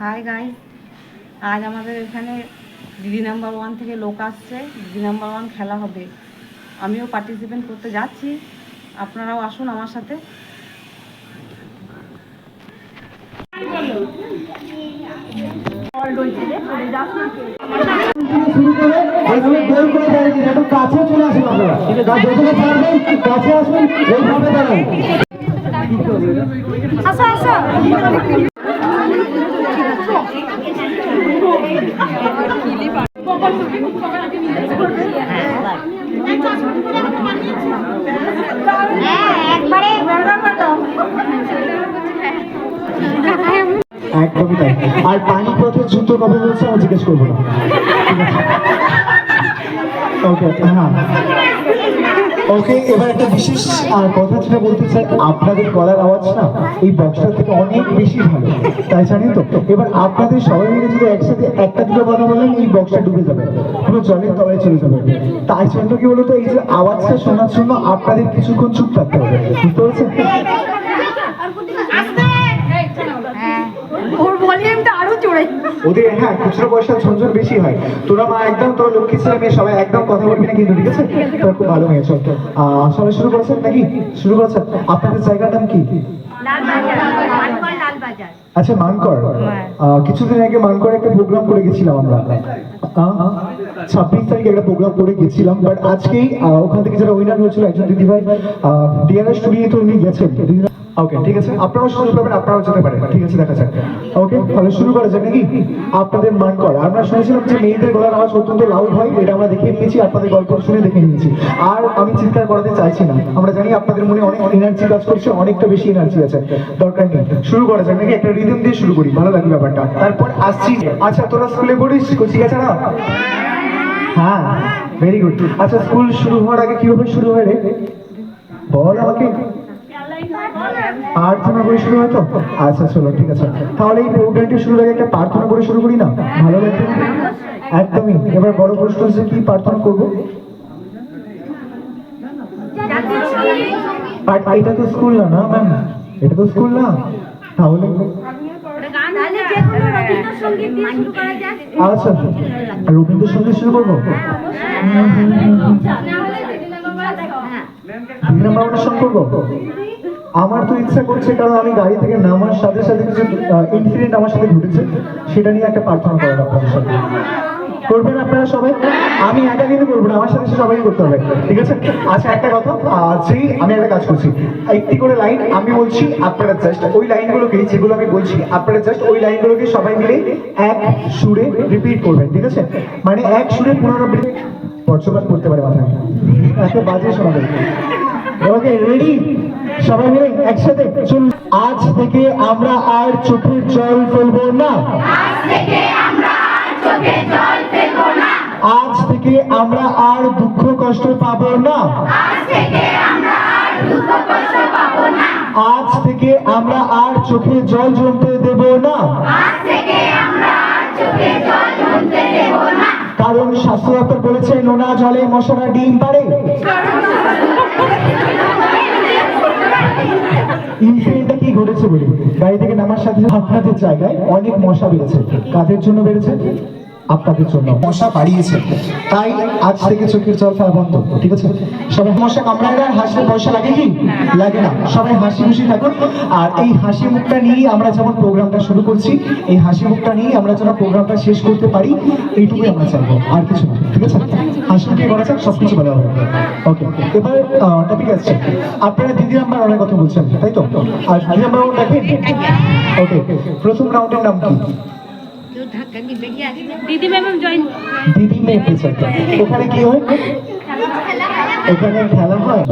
High গাই আজ আমাদের এখানে দিদি নাম্বার ওয়ান থেকে লোক আসছে। দিদি নাম্বার ওয়ান খেলা হবে। আমিও পার্টিসিপেট করতে যাচ্ছি। আপনারাও আসুন আমার সাথে। এইভাবে দাঁড়ান একদমই তাই আর পানিপথের যুদ্ধ কবে হয়েছে আমি জিজ্ঞেস করব না। ওকে হ্যাঁ। ওকে, এবার একটা বিশেষ কথা যেটা বলতে চাই, আপনাদের গলার আওয়াজ না এই বক্সটা থেকে অনেক বেশি ভালো। তাই জানেন তো? এবার আপনাদের সবাই মিলে যদি একসাথে একটা দুটো কথা বলেন, এই বক্সটা ডুবে যাবে। পুরো জলের তলায় চলে যাবে। তাই জন্য কি বলতো, এই যে আওয়াজটা শোনার জন্য আপনাদের কিছুক্ষণ চুপ থাকতে হবে। বুঝতে পারছেন? ওদের হ্যাঁ খুচরো পয়সা বেশি হয়। তোরা মা একদম তোরা লক্ষ্মী ছেলে মেয়ে সবাই একদম কথা বলবি না কিন্তু ঠিক আছে তোরা খুব ভালো মেয়ে সবাই শুরু করেছেন নাকি? শুরু করেছেন। আপনাদের জায়গার নাম কি? আচ্ছা মানকর। কিছুদিন আগে মানকর একটা প্রোগ্রাম করে গেছিলাম আমরা। ছাব্বিশ তারিখে একটা প্রোগ্রাম করে গেছিলাম বাট আজকেই ওখান থেকে যারা উইনার হয়েছিল একজন দিদিভাই ডিআরএস স্টুডিও তো উনি গেছেন। ওকে ঠিক আছে? আপনারাও শুরু করবেন আপনারাও যেতে পারেন। ঠিক আছে, দেখা যাক। ওকে তাহলে শুরু করা যাক নাকি? আপনাদের মান কর। আমরা শুনেছিলাম যে মেয়েদের গলার আওয়াজ অত্যন্ত লাউড হয়, এটা আমরা দেখে নিয়েছি আপনাদের গল্প শুনে দেখে নিয়েছি। আর আমি চিৎকার করাতে চাইছি না। আমরা জানি আপনাদের মনে অনেক এনার্জি কাজ করছে, অনেকটা বেশি এনার্জি আছে। দরকার নেই। শুরু করা যাক নাকি? একটা রিদম দিয়ে শুরু করি। ভালো লাগবে ব্যাপারটা। তারপর আসছি। আচ্ছা তোরা স্কুলে পড়িস? কচি গেছে না? হ্যাঁ ভেরি গুড আচ্ছা স্কুল শুরু হওয়ার আগে কীভাবে শুরু হয় রে? বল আমাকে। প্রার্থনা করে শুরু হয় তো? আচ্ছা চলো ঠিক আছে। তাহলে এই প্রোগ্রামটি শুরু আগে একটা প্রার্থনা করে শুরু করি না? ভালো লাগবে? একদমই। এবার বড় প্রশ্ন হচ্ছে কি প্রার্থনা করব? বাট এটা তো স্কুল না না ম্যাম? এটা তো স্কুল না? তাহলে? আচ্ছা রবীন্দ্রসঙ্গীত শুরু করব? দিদি নাম্বার সঙ্গ করব? আমার তো ইচ্ছা করছে, কারণ আমি গাড়ি থেকে নামার সাথে সাথে কিছু ইনসিডেন্ট আমার সাথে ঘটেছে, সেটা নিয়ে একটা প্রার্থনা করেন আপনাদের সাথে করবেন আপনারা সবাই? আমি একা কিন্তু করব না, আমার সাথে সাথে সবাই করতে হবে, ঠিক আছে? আচ্ছা একটা কথা যেই আমি একটা কাজ করছি। একটি করে লাইন আমি বলছি, আপনারা জাস্ট ওই লাইনগুলোকে, যেগুলো আমি বলছি, আপনারা জাস্ট ওই লাইনগুলোকে সবাই মিলে এক সুরে রিপিট করবেন, ঠিক আছে? মানে এক সুরে পুনরাবৃত্তি পর্যপাত করতে পারে মাথায়। এত বাজে শোনাবে ওকে রেডি সবাই মিলে একসাথে চল। আজ থেকে আমরা আর চোখের জল ফেলব না। আজ থেকে আমরা আর দুঃখ কষ্ট পাবো না। আজ থেকে আমরা আর চোখে জল জমতে দেব না। বলেছে, নোনা জলে মশলা ডিম পারে ইনসিডেন্টটা কি ঘটেছে বলি? গাড়ি থেকে নামার সাথে আপনাদের জায়গায় অনেক মশা বেড়েছে। কাদের জন্য বেড়েছে? আপনাদের জন্য। মশা বাড়িয়েছে। তাই আজ থেকে চোখের জল ফেলা বন্ধ ঠিক আছে? সবাই মশা কামড়ায় না, হাসলে পয়সা লাগে কি? লাগে না। সবাই হাসি খুশি থাকুন। আর এই হাসি মুখটা নিয়ে আমরা যেমন প্রোগ্রামটা শুরু করছি এই হাসি মুখটা নিয়ে আমরা যেন প্রোগ্রামটা শেষ করতে পারি এইটুকুই আমরা চাইব। আর কিছু না ঠিক আছে? হাসি মুখে করা যাক সবকিছু বলা হবে। ওকে এবার টপিক আসছে। আপনারা দিদি নাম্বার অনেক কথা বলছেন তাই তো? আর দিদি নাম্বার দেখেন? ওকে প্রথম রাউন্ডের নাম কি? দিদি দিদি মেয়ে পেছন ওখানে কি হয়? ওখানে খেলা হয়?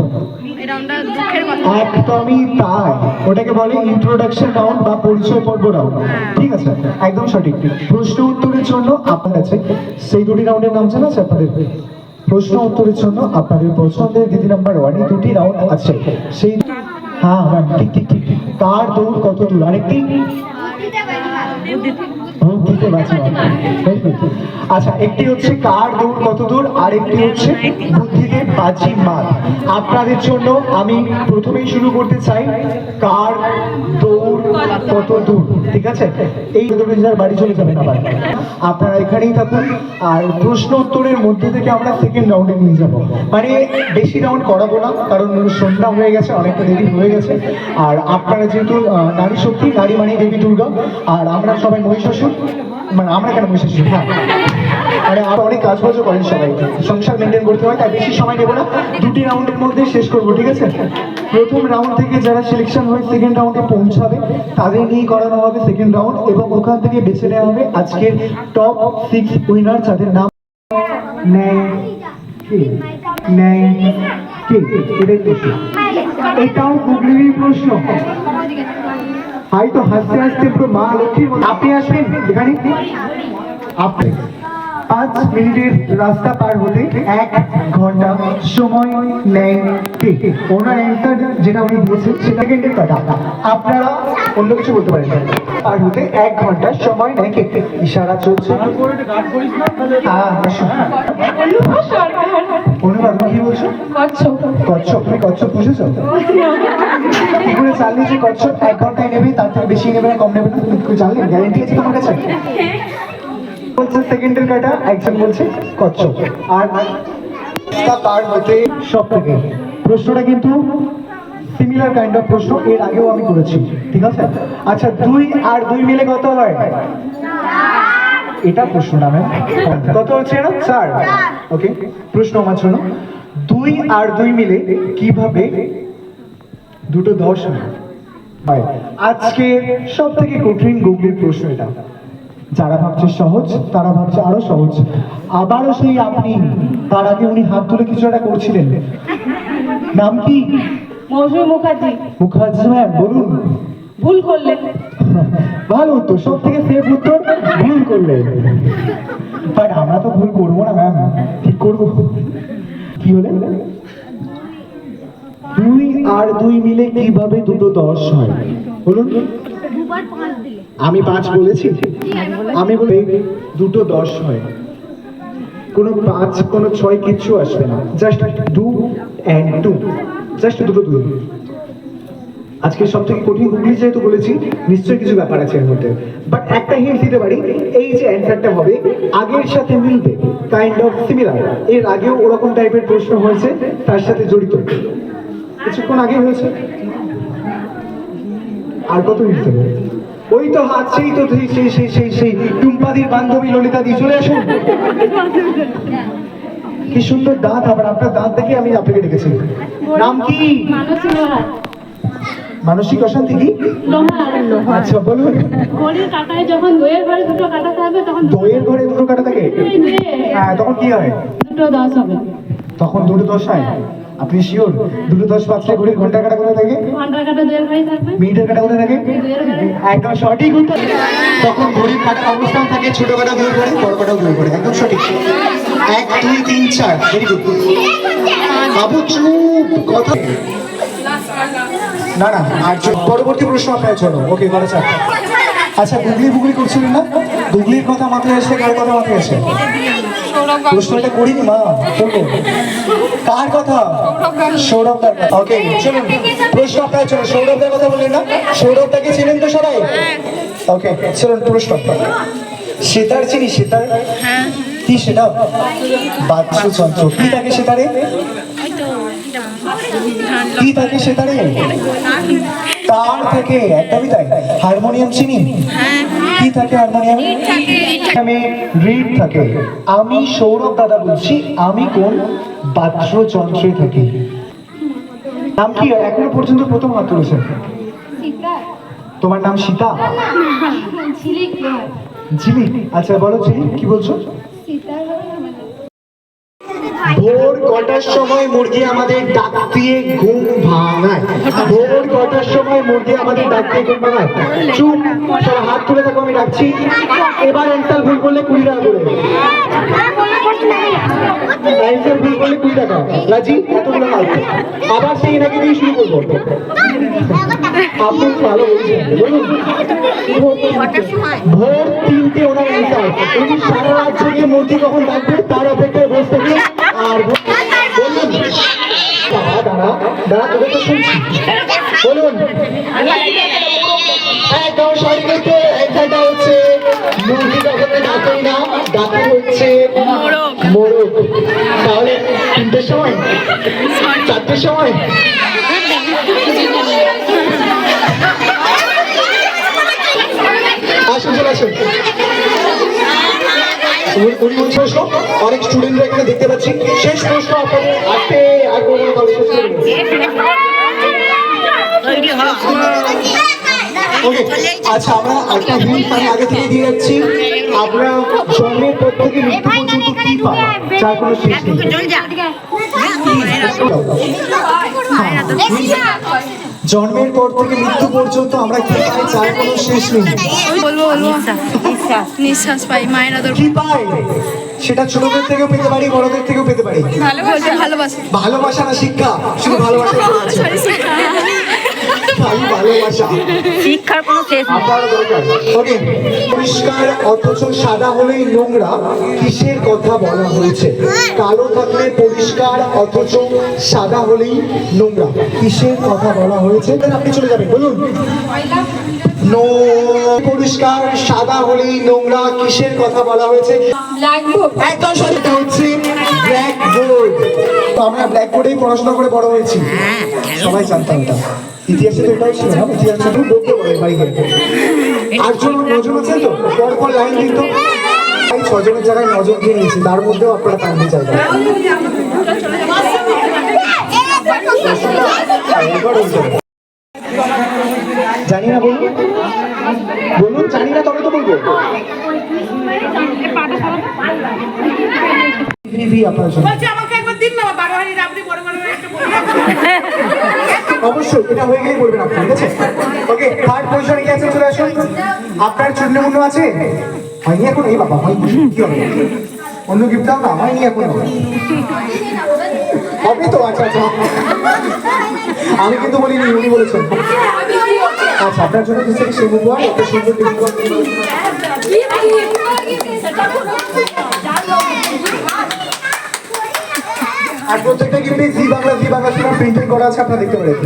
এটা আমরা দুঃখের কথা। একদমই তাই। ওটাকে বলে ইন্ট্রোডাকশন রাউন্ড বা পরিচয় পর্ব রাউন্ড ঠিক আছে? একদম সঠিক। প্রশ্ন উত্তরের জন্য আপনার কাছে সেই দুটি রাউন্ডের নাম জানা আছে আপনাদের? প্রশ্ন উত্তরের জন্য আপনাদের পছন্দের দিদি নাম্বার ওয়ানে দুটি রাউন্ড আছে। সেই হ্যাঁ ম্যাম ঠিক ঠিক ঠিক কার দৌড় কত দূর? আরেকটি? 어, 그렇게말씀안 하? আচ্ছা একটি হচ্ছে কার দৌড় কত দূর, আর একটি হচ্ছে বুদ্ধিতে বাজি মার। আপনাদের জন্য আমি প্রথমেই শুরু করতে চাই, কার দৌড় কত দূর, ঠিক আছে? এই যার বাড়ি চলে যাবেন আবার। আপনারা এখানেই থাকুন, আর প্রশ্ন উত্তরের মধ্যে থেকে আমরা সেকেন্ড রাউন্ডে নিয়ে যাব। মানে বেশি রাউন্ড করাবো না, কারণ সন্ধ্যা হয়ে গেছে, অনেকটা দেরি হয়ে গেছে। আর আপনারা যেহেতু নারী শক্তি, নারী মানে দেবী দুর্গা, আর আমরা সবাই মহিষাসুর মানে আমরা কেন মহিষাসুর? হ্যাঁ। মানে আর অনেক কাজবাজও করেন সবাই। সংসার মেনটেন করতে হয়, তাই বেশি সময় নেব না। দুটি রাউন্ডের মধ্যে শেষ করব, ঠিক আছে? প্রথম রাউন্ড থেকে যারা সিলেকশন হয়ে সেকেন্ড রাউন্ডে পৌঁছাবে, তাদের নিয়ে করানো হবে সেকেন্ড রাউন্ড এবং ওখান থেকে বেছে নেওয়া হবে আজকের টপ সিক্স উইনার যাদের নাম নেয় নেয় প্রশ্ন। এটাও প্রশ্ন। হয়তো হাসতে হাসতে পুরো মা লক্ষ্মীর আপনি আসবেন এখানে? আপনি। পাঁচ মিনিটের রাস্তা পার হতে এক ঘণ্টা সময় কে ওনার অ্যান্সার যেটা উনি দিয়েছেন সেটা সেকেন্ডের কথা। আপনারা অন্য কিছু বলতে পারেন। পার হতে এক ঘণ্টা সময় নেয়। কে ইশারা চলছে। হ্যাঁ অনুবাদ কি বলছো? কচ্ছপ। তুমি কচ্ছপ পুষেছো কি করে যে কচ্ছপ এক ঘন্টায় নেবে তার থেকে বেশি নেবে না কম নেবে না তুমি জানলে গ্যারেন্টি আছে তোমার কাছে? বলছে সেকেন্ডের কাটা একজন বলছে, কচ্ছপ। আর তা পার হতে সব থেকে প্রশ্নটা কিন্তু সিমিলার কাইন্ড অফ প্রশ্ন, এর আগেও আমি করেছি, ঠিক আছে? আচ্ছা দুই আর দুই মিলে কত হয় এটা কত হচ্ছে না চার। ওকে প্রশ্ন আমার জন্য দুই আর দুই মিলে কীভাবে দুটো দশ হয়? আজকে সব থেকে কঠিন গুগলির প্রশ্ন এটা। যারা ভাবছে সহজ তারা ভাবছে আরও সহজ। আবারও সেই আপনি তার আগে উনি হাত তুলে কিছু একটা করছিলেন। নাম কি? মৌসুমী মুখার্জি। মুখার্জি ম্যাম বলুন। ভুল করলেন। ভালো উত্তর সব থেকে সেফ উত্তর ভুল করলে বাট আমরা তো ভুল করব না ম্যাম। ঠিক করব। কি হলে? দুই আর দুই মিলে কীভাবে দুটো দশ হয়? বলুন। দুবার পাঁচ দিলে আমি পাঁচ বলেছি। আমি বলি দুটো দশ হয়। কোনো পাঁচ, কোনো ছয় কিচ্ছু আসবে না। Just two and two. Just দুটো দুই। আজকে সব থেকে কঠিন হুগলি যেহেতু বলেছি নিশ্চয়ই কিছু ব্যাপার আছে এর মধ্যে। বাট একটা হিন্ট দিতে পারি, এই যে অ্যান্সারটা হবে, আগের সাথে মিলবে কাইন্ড অফ সিমিলার এর আগেও ওরকম টাইপের প্রশ্ন হয়েছে, তার সাথে জড়িত। কিছুক্ষণ আগে হয়েছে। আর কত মিনিট দেবো ওই তো হাত, সেই তো সেই সেই সেই সেই সেই টুম্পাদির বান্ধবী ললিতা দি, চলে আসুন। কি সুন্দর দাঁত আবার, আপনার দাঁত দেখে আমি আপনাকে ডেকেছি। নাম কি? মানসিক অশান্তি কি? আচ্ছা বলুন। যখন দইয়ের ঘরে দুটো কাটা থাকবে তখন দইয়ের ঘরে দুটো কাটা থাকে? হ্যাঁ তখন কি হয়? দুটো দশ হবে তখন দুটো দশ হয়। আপনি শিওর দুটো দশ বাজলে ঘড়ির ঘণ্টা কাটা কোথায় থাকে? কাটা দইয়ের মিনিটের কাটা কোথায় থাকে? একদম সঠিক উত্তর। তখন ঘড়ির কাটা অবস্থান থাকে ছোট কাটা দুই করে বড় কাটাও দুই করে একদম সঠিক। এক দুই তিন চার। ভেরি গুড বাবু চুপ কথা। না না আর পরবর্তী প্রশ্ন আপনার জন্য। ওকে করা যাক আচ্ছা গুগলি গুগলি করছিলেন না? গুগলির কথা মাথায় আসলে কার কথা মাথায় আসে প্রশ্নটা করিনি মা। কার কথা? সৌরভদার কথা। ওকে চলুন। প্রশ্ন আপনার জন্য সৌরভদার কথা বললেন না? সৌরভদাকে চিনেন তো সবাই? ওকে চলুন প্রশ্ন সেতার চিনি সেতার? কি সেটা? বাদ্যযন্ত্র কি থাকে সেতারে কি থাকে সেতারে তার থাকে একদমই তাই। হারমোনিয়াম চিনি? কি থাকে হারমোনিয়ামে? রিড থাকে আমি সৌরভ দাদা বলছি আমি কোন বাদ্যযন্ত্রে থাকি নাম কি এখনও পর্যন্ত প্রথম হাত তুলেছেন তোমার নাম সীতা ঝিলিক আচ্ছা বলো ঝিলিক কি বলছো সীতার ভোর কটার সময় মুরগি আমাদের ডাক দিয়ে ঘুম ভাঙায়। ভোর কটার সময় মুরগি আমাদের ডাক দিয়ে ঘুম ভাঙায়। চুপ সব হাত তুলে থাকো আমি ডাকছি। এবার অ্যান্সার ভুল করলে কুড়ি টাকা করে অ্যান্সার ভুল করলে কুড়ি টাকা। রাজি? এতগুলো আবার সেই নাকি দিয়ে শুরু করব। আপনি ভালো বলছেন। ভোর তিনটে ওনার অ্যান্সার উনি সারা রাত জেগে মূর্তি কখন ডাকবে তার অপেক্ষায় বসে থেকে আর বলুন দাঁড়া অ্যান্সারটা হচ্ছে ডাকেই না হচ্ছে মোরগ। তাহলে তিনটের সময়? চারটের সময়? আসুন আসুন। অনেক স্টুডেন্টরা এখানে দেখতে পাচ্ছি। শেষ প্রশ্ন আপনাদের আজকে শেষ করে আচ্ছা আমরা একটা হিন্ট আমি আগে থেকে দিয়ে যাচ্ছি। আমরা জন্মের পর থেকে মৃত্যু পর্যন্ত কি পাবো? যার কোনো শেষ নেই। জন্মের পর থেকে মৃত্যু পর্যন্ত আমরা কি পাই চাই কোনো শেষ নেই। বলব বলব। নিঃশ্বাস পাই মায়ের আদর কি পাই? সেটা ছোটদের থেকেও পেতে পারি বড়দের থেকেও পেতে পারি। ভালোবাসা। ভালোবাসা। ভালোবাসা না শিক্ষা শুধু ভালোবাসা। পরিষ্কার, অথচ সাদা হলেই নোংরা, কিসের কথা বলা হয়েছে? কালো থাকলে পরিষ্কার, অথচ সাদা হলেই নোংরা, কিসের কথা বলা হয়েছে? আপনি চলে যাবেন, বলুন। পরিষ্কার সাদা হলেই নোংরা কিসের কথা বলা হয়েছে? একদম হচ্ছে ব্ল্যাক বোর্ড তো আমরা ব্ল্যাক বোর্ডেই পড়াশোনা করে বড় হয়েছি। সবাই জানতাম এটা। ইতিহাসে তো এটাও ছিল না ইতিহাস শুধু বলতে পারে বাড়িতে আটজন নজন আছেন তো? পর পর লাইন দিন তো ছজনের জায়গায় দিয়ে নিয়েছি তার মধ্যেও আপনারা চাইবেন জানি না বলুন। অবশ্যই, এটা হয়ে গেলেই আপনি ঠিক আছে? ওকে আপনার চূর্ণ মুন্ড আছে? হয়নি এখন, এই বাবা, হয়নি। কি হবে? অন্য গিফট দাও না, হয়নি এখন। হবে তো আচ্ছা আচ্ছা। আমি কিন্তু বলিনি, উনি বলেছেন। আচ্ছা আপনার জন্য কিছু সেই মুখ একটা সুন্দর আর প্রত্যেকটা কিন্তু Zee Bangla Zee Bangla printing করা আছে, আপনারা দেখতে পারেন।